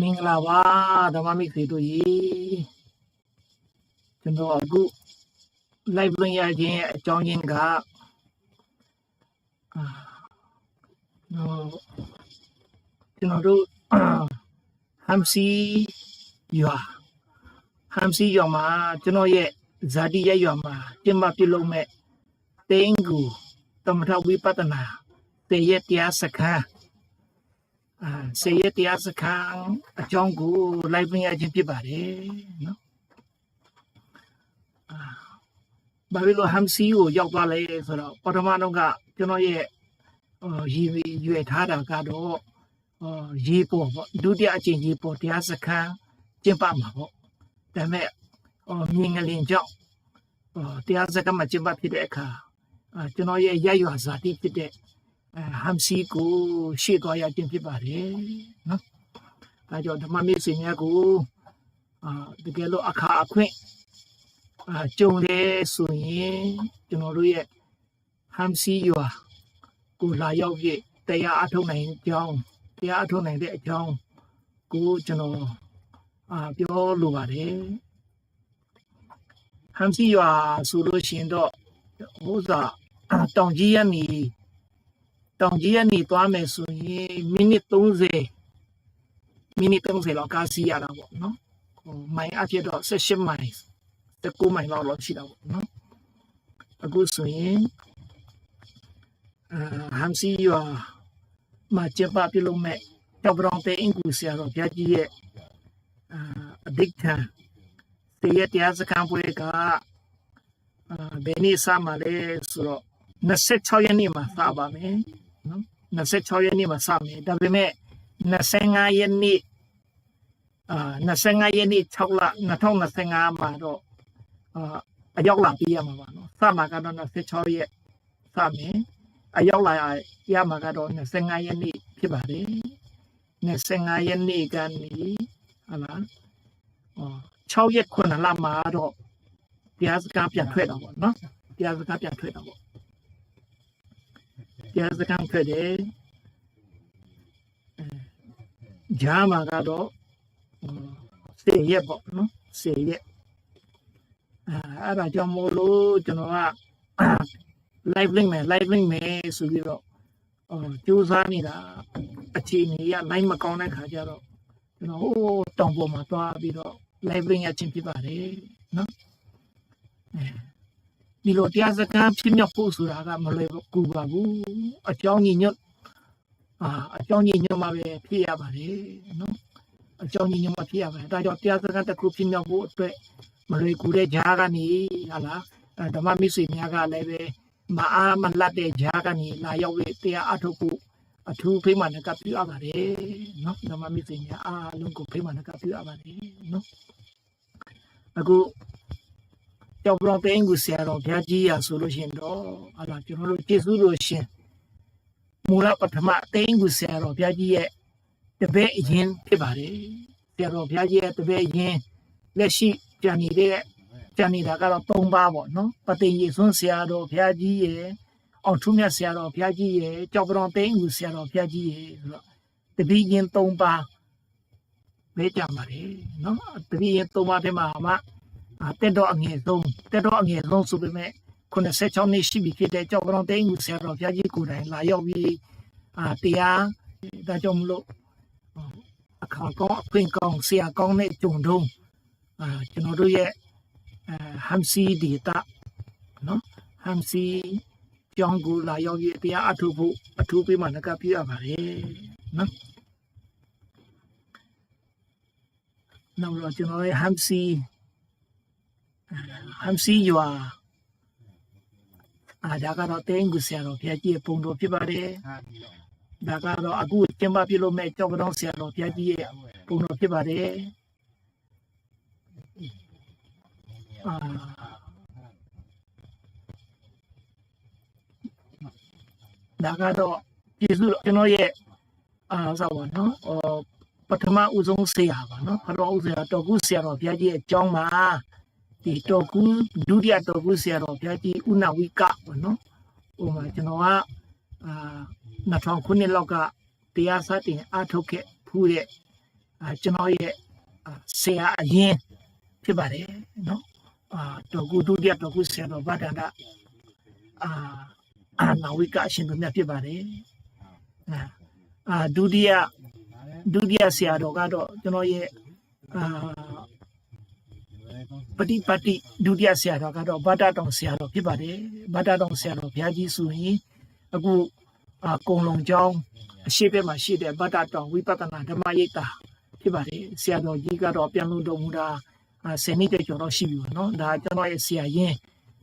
မင်္ဂလာပါဓမ္မမိတ်ဆွေတို့ရေကျွန်တော်အခု live လွှင့်ရခြင်းရဲ့အကြောင်းရင်းကအာနော်ကျွန်တော်တို့ဟမ်စီရွာဟမ်စီရွာမှာကျွန်တော်ရဲ့ဇာတိရဲ့ရွာမှာကျင်းပပြုလုပ်မဲ့တင်းကူတမထဝိပဿနာတေရတရားစခန်း အာဆေရတရားစခန်းအကြောင်းကိုလိုက်ပင်ရခြင်းဖြစ်ပါတယ်နော်အာဘာလို့လဲဟမ်စီကိုရောက်သွားလဲဆိုတော့ပထမတော့ကကျွန်တော်ရဲ့အော်ရည်ရွယ်ထားတာကတော့အော်ရေပေါ်ပေါ့ဒုတိယအကြိမ်ရေပေါ်တရားစခန်းကျင်းပမှာပေါ့ဒါပေမဲ့အော်မြင်ငလင်ကြောင့်အော်တရားစခန်းမှာကျင်းပဖြစ်တဲ့အခါအာကျွန်တော်ရဲ့ရရွာဇာတိဖြစ်တဲ့အဲ ဟမ်စီကိုရှေ့သွားရခြင်းဖြစ်ပါတယ်နော်။ဒါကြောင့်ဓမ္မမေ့စင်များကိုအာတကယ်လို့အခါအခွင့်အာကြုံလဲဆိုရင်ကျွန်တော်တို့ရဲ့ဟမ်စီရွာကိုလာရောက်ပြည့်တရားအထုတ်နိုင်ကြောင်းတရားအထုတ်နိုင်တဲ့အကြောင်းကိုကျွန်တော်အာပြောလိုပါတယ်။ဟမ်စီရွာဆိုလို့ရှိရင်တော့ဟိုစားတောင်ကြီးရနေ တောင်ကြီးကနေသွားမယ်ဆိုရင်မိနစ်30မိနစ်30လောက်ကားစီးရတာပေါ့နော်ဟိုမိုင်အဖြစ်တော့16မိုင်19မိုင်လောက်လောက်ရှိတာပေါ့နော်အခုဆိုရင်အာဟမ်စီရွာမှာကျင်းပပြုလုပ်မဲ့တောက်ပရောင်တဲ့အင်ကူဆရာတော်ဘုရားကြီးရဲ့အာအဒိဋ္ဌံတရတရားစခန်းပွဲကအာဘယ်နေ့စမှာလဲဆိုတော့26ရက်နေ့မှာစပါမယ် နော်26ရက်နေ့မှာစမယ်ဒါပေမဲ့25ရက်နေ့အာ25ရက်နေ့6လ2025မှာတော့အာအရောက်လာပြရမှာပါနော်စမှာကတော့26ရက်စမယ်အရောက်လာရမှာကတော့25ရက်နေ့ဖြစ်ပါတယ်25ရက်နေ့ကနေဟာလားအော်6ရက်9လမှာတော့တရားစကားပြန်ထွက်တော့ပေါ့နော်တရားစကားပြန်ထွက်တော့ပေါ့ တရားစခန်းထွက်တယ်ဂျာမာကတော့စေရက်ပေါ့နော်စေရက်အဲအဲ့ဒါကြောင့်မို့လို့ကျွန်တော်က live link မယ် live link မယ်ဆိုပြီးတော့ဟိုစူးစမ်းနေတာအခြေအနေက line မကောင်းတဲ့ခါကျတော့ကျွန်တော်ဟိုတောင်ပေါ်မှာသွားပြီးတော့ live link ရချင်းဖြစ်ပါတယ်နော်အဲ ဒီဒီလိုတရားစကားဖြစ်မြောက်ဖို့ဆိုတာကမလွယ်ကူပါဘူးအကြောင်းညီညွတ်အာအကြောင်းညီညွတ်မှပဲဖြစ်ရပါတယ်နော်အကြောင်းညီညွတ်မှဖြစ်ရပါတယ်ဒါကြောင့်တရားစကားတစ်ခုဖြစ်မြောက်ဖို့အတွက်မလွယ်ကူတဲ့ဂျာကနေဟာလားအဲဓမ္မမိတ်ဆွေများကလည်းပဲမအားမလတ်တဲ့ဂျာကနေလာရောက်ပြီးတရားအထုတ်ဖို့အထူးဖိမှန်ကပြုအပ်ပါတယ်နော်ဓမ္မမိတ်ဆွေများအားလုံးကိုဖိမှန်ကပြုအပ်ပါတယ်နော်အခု ကြောက်ပရောင်တင်းကိုဆရာတော်ဘုရားကြီးရဆိုလို့ရှိရင်တော့အဲ့ဒါကျွန်တော်တို့ကျေးဇူးလို့ရှင်မူလပထမတင်းကိုဆရာတော်ဘုရားကြီးရဲ့တပည့်အရင်ဖြစ်ပါတယ်ဆရာတော်ဘုရားကြီးရဲ့တပည့်အရင်လက်ရှိကြံနေတဲ့ကြံနေတာကတော့၃ပါးပေါ့နော်ပသိယေဆွန်းဆရာတော်ဘုရားကြီးရဲ့အောင်ထုမြတ်ဆရာတော်ဘုရားကြီးရဲ့ကြောက်ပရောင်တင်းကိုဆရာတော်ဘုရားကြီးရဲ့ဆိုတော့တပည့်ရင်၃ပါးပဲကြံပါတယ်နော်တပည့်ရင်၃ပါးထဲမှာမှအာ တက်တော့အငယ်ဆုံးတက်တော့အငယ်ဆုံးဆိုပေမဲ့96နှစ်ရှိပြီဖြစ်တဲ့ကြောက်ကြောင်တင်းကိုဆရာတော်ဘုရားကြီးကိုယ်တိုင်လာရောက်ပြီးအာတရားဒါကြောင့်မလို့အခါကောင်းအခွင့်ကောင်းဆရာကောင်းတဲ့ဂျုံတုံးအာကျွန်တော်တို့ရဲ့အဲဟမ်စီဒေတာနော်ဟမ်စီကျောင်းကိုလာရောက်ပြီးတရားအထုဖို့အထူးပေးမှနကပြရပါတယ်နော်နောက်တော့ကျွန်တော်ရဲ့ဟမ်စီ ဟမ်စီယွာအာဒါကတော့တင်းကူဆရာတော်ဘုရားကြီးရဲ့ပုံတော်ဖြစ်ပါတယ်ဒါကတော့အခုကျင်းပပြုလုပ်မဲ့ကြောက်ကတော့ဆရာတော်ဘုရားကြီးရဲ့ပုံတော်ဖြစ်ပါတယ်အာဒါကတော့ကျေးဇူးကျွန်တော်ရဲ့အာဆောပါနော်ဟောပထမဦးဆုံးဆရာပါနော်ပထမဦးဆရာတော်ကူဆရာတော်ဘုရားကြီးရဲ့အကြောင်းမှာ ဒီတော်ကူဒုတိယတော်ကူဆရာတော်ဘုရားကြီးဥနာဝိကပေါ့နော်ဟိုမှာကျွန်တော်ကအာ2000ခုနှစ်လောက်ကတရားစတင်အားထုတ်ခဲ့ဖူးတဲ့အာကျွန်တော်ရဲ့အာဆရာအရင်ဖြစ်ပါတယ်နော်အာတော်ကူဒုတိယတော်ကူဆရာတော်ဗဒ္ဒန္တအာအာနာဝိကအရှင်တို့မြတ်ဖြစ်ပါတယ်အာအာဒုတိယဒုတိယဆရာတော်ကတော့ကျွန်တော်ရဲ့အာ ပฏิပတ်တိဒုတိယဆရာတော်ကတော့ဗဒ္ဒတောင်ဆရာတော်ဖြစ်ပါတယ်ဗဒ္ဒတောင်ဆရာတော်ဘုရားကြီးဆိုရင်အခုအာကုံလုံးကျောင်းအရှိဘက်မှာရှိတဲ့ဗဒ္ဒတောင်ဝိပဿနာဓမ္မရိပ်တာဖြစ်ပါတယ်ဆရာတော်ကြီးကတော့ပြန်လို့တော်မူတာအာဆယ်နှစ်တည်းကျော်တော့ရှိပြီပေါ့နော်ဒါကျွန်တော်ရဲ့ဆရာရင်း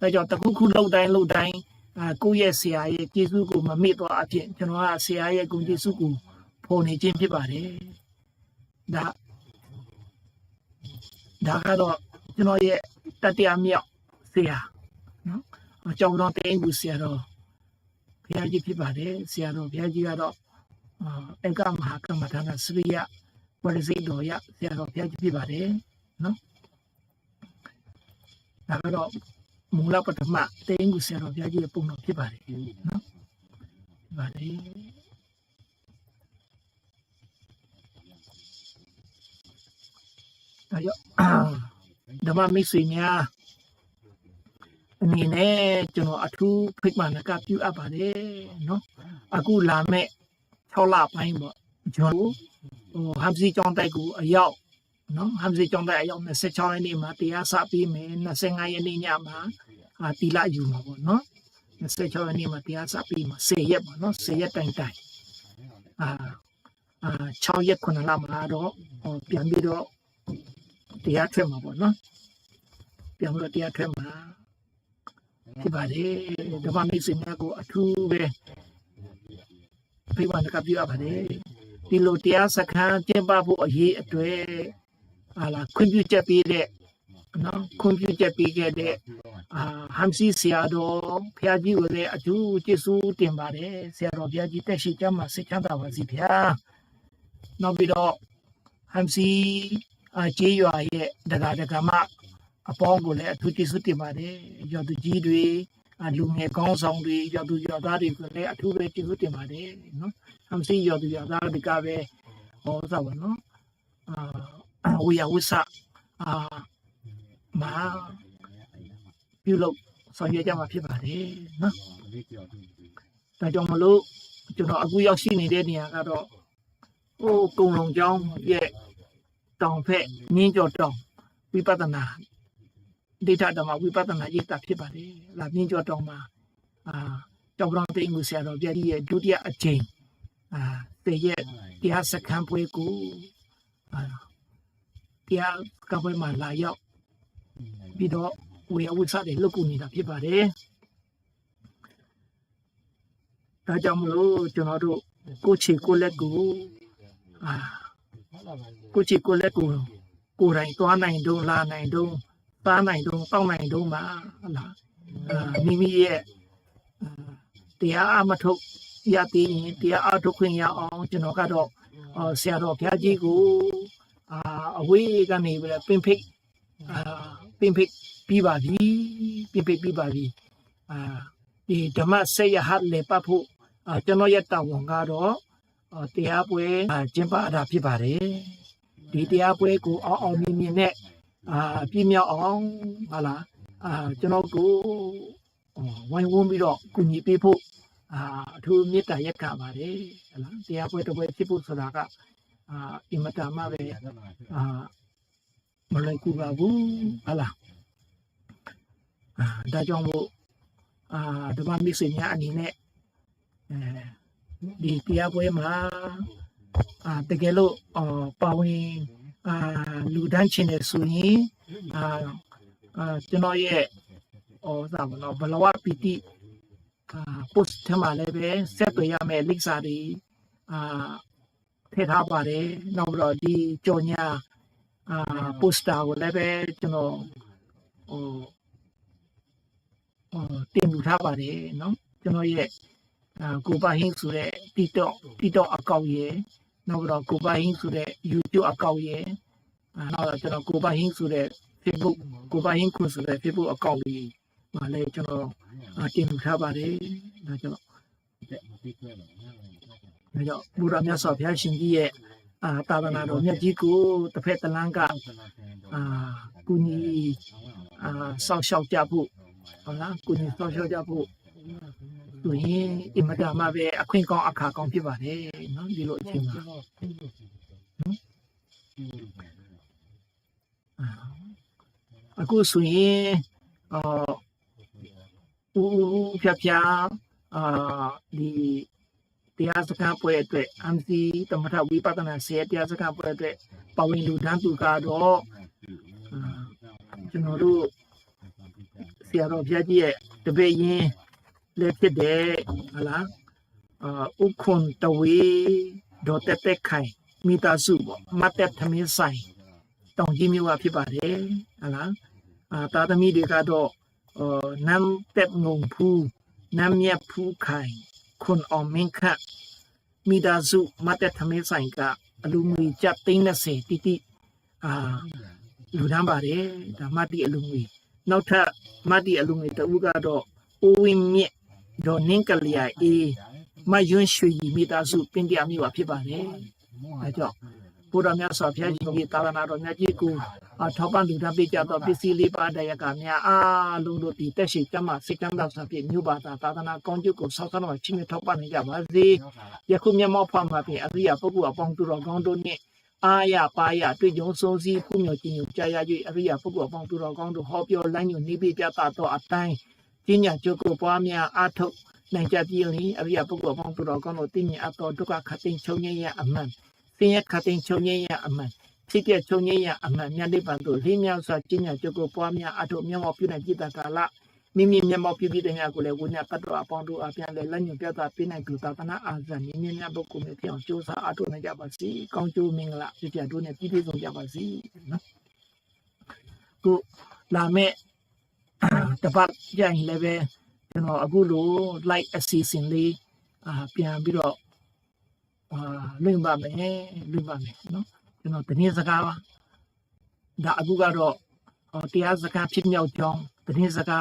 ဒါကြောင့်တခုခုလှုပ်တိုင်းလှုပ်တိုင်းအာကိုယ့်ရဲ့ဆရာရဲ့ကျေးဇူးကိုမမေ့တော့အဖြစ်ကျွန်တော်ကဆရာရဲ့ဂုဏ်ကျေးဇူးကိုဖော်နေခြင်းဖြစ်ပါတယ်ဒါဒါကတော့ ကျွန်တော်ရဲ့တတိယမြောက်ဆရာနော်ကျောင်းတော်တင်းဘူးဆရာတော်ဘုရားကြီးဖြစ်ပါတယ်ဆရာတော်ဘုရားကြီးကတော့အာအကမဟာကမ္မထာနာစရိယဝရစိတ်တော်ရဆရာတော်ဘုရားကြီးဖြစ်ပါတယ်နော်ဒါကတော့မူလပထမတင်းဘူးဆရာတော်ဘုရားကြီးရဲ့ပုံတော်ဖြစ်ပါတယ်နော်ဖြစ်ပါတယ်ဒါကြောင့် ဓမ္မမိတ်ဆွေများအနေနဲ့ကျွန်တော်အထူးဖိတ်မှန်ကပြုအပ်ပါတယ်နော်အခုလာမဲ့6လပိုင်းပေါ့ကျွန်တော်ဟိုဟမ်စီကျောင်းတိုက်ကိုအရောက်နော်ဟမ်စီကျောင်းတိုက်အရောက်26ရက်နေ့မှာတရားစပြီးမယ်25ရက်နေ့ညမှာအာတီလာယူမှာပေါ့နော်26ရက်နေ့မှာတရားစပြီးမှာ10ရက်ပေါ့နော်10ရက်တိုင်တိုင်အာအာ6ရက်9လမှာတော့ဟိုပြန်ပြီးတော့ တရားထွက်မှာပေါ့နော်ပြန်ပြီးတော့တရားထွက်မှာဖြစ်ပါတယ်ဓမ္မမိတ်ဆွေများကိုအထူးပဲဖိတ်မှန်ကပြုအပ်ပါတယ်ဒီလိုတရားစခန်းကျင်းပဖို့အရေးအတွေ့ဟာလာခွင့်ပြုချက်ပေးတဲ့နော်ခွင့်ပြုချက်ပေးခဲ့တဲ့အာဟမ်စီဆရာတော်ဖျားကြီးကိုလည်းအထူးကျေးဇူးတင်ပါတယ်ဆရာတော်ဖျားကြီးတက်ရှိကြမှာစိတ်ချမ်းသာပါစေဗျာနောက်ပြီးတော့ဟမ်စီ အာကျေးရွာရဲ့ဒကာဒကာမအပေါင်းကိုလည်းအထူးကျေးဇူးတင်ပါတယ်ရောသူကြီးတွေအလူငယ်ကောင်းဆောင်တွေရောသူရောသားတွေကိုလည်းအထူးပဲကျေးဇူးတင်ပါတယ်နော်ဟမ်စီရောသူရောသားတွေကပဲဟောစားပါနော်အာဝီယဝဆအာမာပြုလုပ်ဆောင်ရွက်ကြမှာဖြစ်ပါတယ်နော်ဒါကြောင့်မလို့ကျွန်တော်အခုရောက်ရှိနေတဲ့နေရာကတော့ဟိုကုံလုံးကျောင်းရဲ့ တောင်ဖက်ငင်းကြော်တောင်ဝိပဿနာဒိဋ္ဌဓမ္မဝိပဿနာရိပ်တာဖြစ်ပါတယ်လာငင်းကြော်တောင်မှာအာတောင်ပရောင်တိန်ကိုဆရာတော်ပြည့်ရဲ့ဒုတိယအကြိမ်အာတည့်ရဲ့တရားစခန်းပွဲကိုအာတရားကပွဲမှာလာရောက်ပြီးတော့ဝေယဝိသတွေလုတ်ကူနေတာဖြစ်ပါတယ်ဒါကြောင့်မလို့ကျွန်တော်တို့ကိုချီကိုလက်ကိုအာ ကိုချီကိုလက်ကိုကိုယ်တိုင်သွားနိုင်တော့လာနိုင်တော့သားနိုင်တော့တောက်နိုင်တော့မှာဟုတ်လားအာမိမိရဲ့အာတရားအမထုတ်ရသေးရင်တရားအထုတ်ခွင့်ရအောင်ကျွန်တော်ကတော့အော်ဆရာတော်ဘုရားကြီးကိုအာအဝေးကနေပြီးတော့ပင်ဖိတ်အာပင်ဖိတ်ပြီးပါပြီပင်ဖိတ်ပြီးပါပြီအာဒီဓမ္မစေယဟတ်လေပတ်ဖို့အာကျွန်တော်ရဲ့တာဝန်ကတော့အာ တရားပွဲအာကျင်းပတာဖြစ်ပါတယ်ဒီတရားပွဲကိုအောင်အောင်မြင်မြင်နဲ့အာပြည့်မြောက်အောင်ဟာလားအာကျွန်တော်ကိုဝိုင်းဝန်းပြီးတော့ကူညီပေးဖို့အာအထူးမေတ္တာရက်ခံပါတယ်ဟလားတရားပွဲတစ်ပွဲဖြစ်ဖို့ဆိုတာကအာအင်မတန်မှပဲအာမလွယ်ကူပါဘူးဟလားအာဒါကြောင့်မို့အာဓမ္မမိတ်ဆွေများအနေနဲ့အဲ ဒီတရားပွဲမှာအာတကယ်လို့အော်ပါဝင်အာလူတန်းချင်တယ်ဆိုရင်အာအာကျွန်တော်ရဲ့ဟောသာမလို့ဘလဝပီတိအာ post ထဲမှာလည်းပဲဆက်သွယ်ရမယ် link စာတွေအာထည့်ထားပါတယ်နောက်ပြီးတော့ဒီကြော်ညာအာ poster ကိုလည်းပဲကျွန်တော်ဟိုဟိုတင်ပြထားပါတယ်เนาะကျွန်တော်ရဲ့အာ ကိုပါဟင်းဆိုတဲ့ TikTok TikTok အကောင့်ရဲ့နောက်ပြီးတော့ကိုပါဟင်းဆိုတဲ့ YouTube အကောင့်ရဲ့အာနောက်တော့ကျွန်တော်ကိုပါဟင်းဆိုတဲ့ Facebook ကိုပါဟင်းခွန်ဆိုတဲ့ Facebook အကောင့်လေးမှာလည်းကျွန်တော်အာတင်ပြထားပါတယ်ဒါကြောင့်ဒါကြောင့်ဘုရားမြတ်စွာဘုရားရှင်ကြီးရဲ့အာတာဝနာတော်မြတ်ကြီးကိုတစ်ဖက်တစ်လမ်းကအာကုညီအာဆောက်ရှောက်ကြဖို့ဟုတ်လားကုညီဆောက်ရှောက်ကြဖို့ ဆိုရင်အင်မတန်မှပဲအခွင့်ကောင်းအခါကောင်းဖြစ်ပါတယ်နော်ဒီလိုအချိန်မှာအာအခုဆိုရင်အာဦးဦးဖြတ်ဖြတ်အာဒီတရားစခန်းပွဲအတွက် MC တမထဝိပဿနာဆေးတရားစခန်းပွဲအတွက်ပဝင်လူတန်းသူကတော့အာကျွန်တော်တို့ဆရာတော်ဘုရားကြီးရဲ့တပည့်ရင်း လည်းဖြစ်တယ်ဟလားအာဥခွန်တဝေဒေါ်တက်တက်ခိုင်မိသားစုပေါ့မတ်တက်သမင်းဆိုင်တောင်ကြီးမြို့ကဖြစ်ပါတယ်ဟလားအာတာသမီတွေကတော့အော်နမ်တက်ငုံဖူးနမ်မြတ်ဖူးခိုင်ခွန်အောင်မင်းခတ်မိသားစုမတ်တက်သမင်းဆိုင်ကအလူငွေကျပ်30တိတိအာလူတန်းပါတယ်ဒါမတ်တီအလူငွေနောက်ထပ်မတ်တီအလူငွေတဦးကတော့ဦးဝင်းမြင့် ဒေါ်နင်းကလျာအေးမယွန်းရွှေကြီးမိသားစုပင်တရားမြို့ပါဖြစ်ပါတယ်အဲကြောင့်ဘုရားမြတ်စွာဘုရားကြီးရဲ့တာဝနာတော်မြတ်ကြီးကိုအထောက်ပံ့လူသားပေးကြတော့ပစ္စည်းလေးပါးတရားကများအားလုံးတို့ဒီတက်ရှိကျမ်းမာစိတ်ကမ်းသာစွာဖြင့်မြို့ပါတာသာသနာကောင်းကျိုးကိုဆောက်ဆန်းတော်ချင်းထောက်ပံ့နေကြပါစေယခုမျက်မှောက်ဖမှာဖြင့်အရိယာပုဂ္ဂိုလ်အပေါင်းသူတော်ကောင်းတို့နှင့်အာရပါရတွေ့ကြုံဆုံးစည်းဖူးမြော်ခြင်းကိုကြာရ၍အရိယာပုဂ္ဂိုလ်အပေါင်းသူတော်ကောင်းတို့ဟောပြောလမ်းညွှန်နေပြပြတာတော့အတိုင်း ပညာကျုပ်ကိုပွားများအားထုတ်နိုင်ကြပြီလေအရိယာပုဂ္ဂိုလ်အပေါင်းသူတော်ကောင်းတို့သိမြင်အပ်တော်ဒုက္ခခတ်သိမ်းချုပ်ငြိမ်းရအမှန်သင်ရခတ်သိမ်းချုပ်ငြိမ်းရအမှန်ဖြစ်တဲ့ချုပ်ငြိမ်းရအမှန်မြတ်နိဗ္ဗာန်သို့လေးမြောက်စွာပညာကျုပ်ကိုပွားများအားထုတ်မျက်မှောက်ပြုနိုင်ကြတဲ့ကာလမိမိမျက်မှောက်ပြုပြီးတဲ့များကိုလည်းဝိညာဉ်တတ္တဝအပေါင်းတို့အပြန်လဲလက်ညွှန်ပြသပေးနိုင်သူသာသနာအာဇာနည်းနည်းများပုဂ္ဂိုလ်များဖြစ်အောင်ကြိုးစားအားထုတ်နိုင်ကြပါစေ။ကောင်းကျိုးမင်္ဂလာပြည့်ပြည့်တို့နဲ့ပြည့်ပြည့်စုံကြပါစေနော်။ခုလာမဲ့ တပတ်ကြရင်လည်းပဲကျွန်တော်အခုလို like အစီအစဉ်လေးအာပြန်ပြီးတော့အာလွင့်ပါမယ်လွင့်ပါမယ်နော်ကျွန်တော်တနည်းစကားပါဒါအခုကတော့ဟောတရားစကားဖြစ်မြောက်ကြောင်းတနည်းစကား